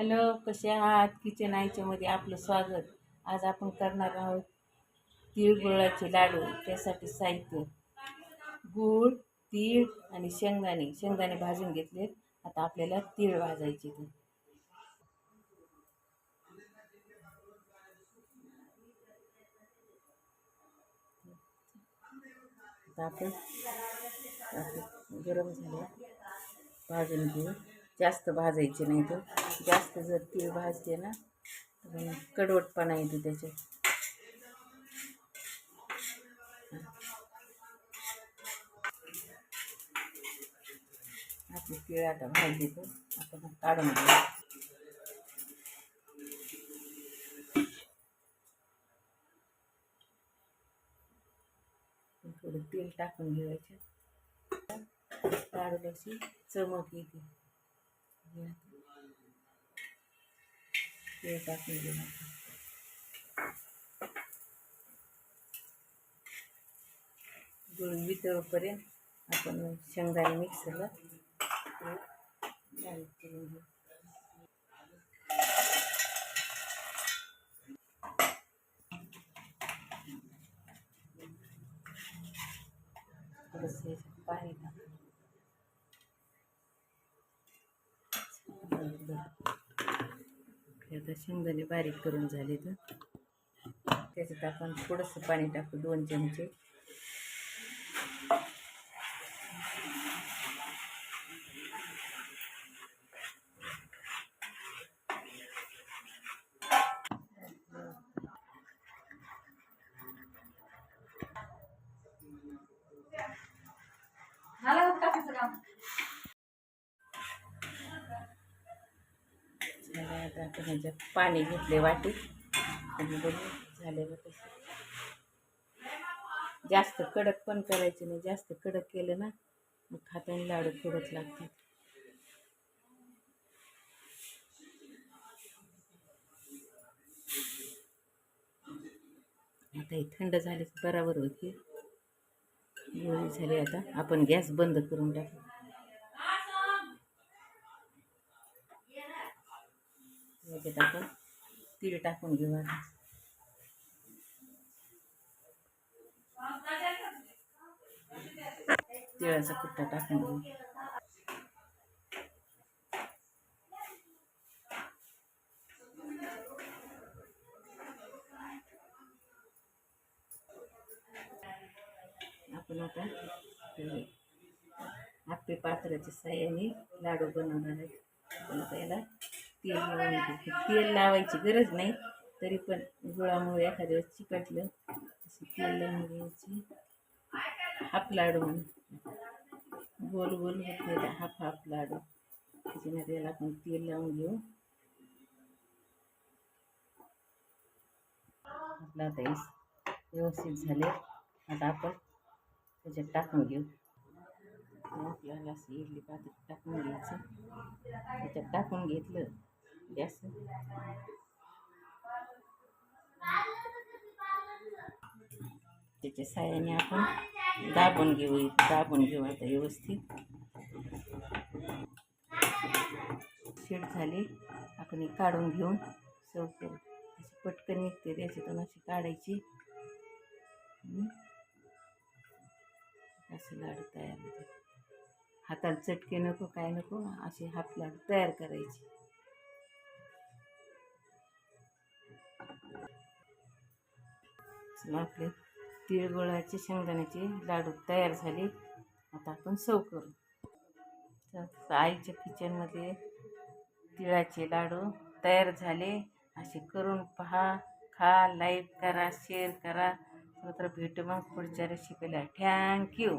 Hello कसे आहात? Kitchen आयच्यामध्ये आपलं स्वागत. आज आपण करणार आहोत तीळ गुळाचे लाडू त्यासाठी साहित्य. गूळ तीळ आणि शेंगदाणे. शेंगदाणे भाजून घेतलेत. आता आपल्याला तीळ भाजायचे ते आता आपण गरम झालं. भाजून घेऊ. जास्त भाजायचे नाही तर. जास्त जर तीळ भाजते ना तर कडवटपणा येतो त्याच्यात. आपली तीळ आता भाजली तर आपण काढून घेऊ. थोडं तेल टाकून घेवायचं काढून अशी चमक येते. तेल टाकून घेऊ गुळ वितळपर्यंत आपण शेंगदाणे मिक्सरला बारीक करून घेऊ थोडंसं पाणी आता शेंगदाणे बारीक करून झाले तर. त्याच्यात आपण थोडंसं पाणी टाकू दोन चमचे. झालं आता आपण ह्याच्यात पाणी घेतले वाटीत. आणि बघू झालेलं कसं जास्त कडक पण करायचे नाही. जास्त कडक केलं ना मग खाताना लाडू कडक लागतात. आता हे थंड झाले की बराबर होती. गोळी झाली आता. आपण गॅस बंद करून टाकू. याच्यात आपण तीळ टाकून घेऊ आता तिळाचा कुट्टा टाकून घेऊ. आपण आता हे आपले पात्राच्या साह्याने लाडू बनवणार आहेत आपण आता याला तेल लावून घेऊ तेल लावायची गरज नाही तरी पण गुळामुळे एखाद्या वेळेस चिकटलं असं तेल लावून घ्यायची. हाफ लाडू म्हणून. गोल गोल होते हाफ हाफ लाडू. त्याच्यामध्ये याला आपण तेल लावून घेऊ. आपला आता व्यवस्थित झाले. आता आपण त्याच्यात टाकून घेऊ. आपल्याला असं इडली पात्र टाकून घ्यायचं. त्याच्यात टाकून घेतलं. म्हणजे त्याच्या साह्याने आपण दाबून घेऊ दाबून घेऊ आता व्यवस्थित. शेड झाली. आपण काढून घेऊन सर्व करू. अशी पटकन निघते त्याच्यातून अशी काढायची. असे असं लाडू तयार होते. हाताला चटके नको काय नको असे हात लाडू तयार करायचे. आपले. तिळगुळाचे शेंगदाण्याचे लाडू तयार झाले. आता आपण सव करू. तर आईच्या किचनमध्ये तिळाचे लाडू तयार झाले. असे करून पहा खा लाईक करा शेअर करा. मात्र भेटू मग पुढच्या रेसिपीला थँक्यू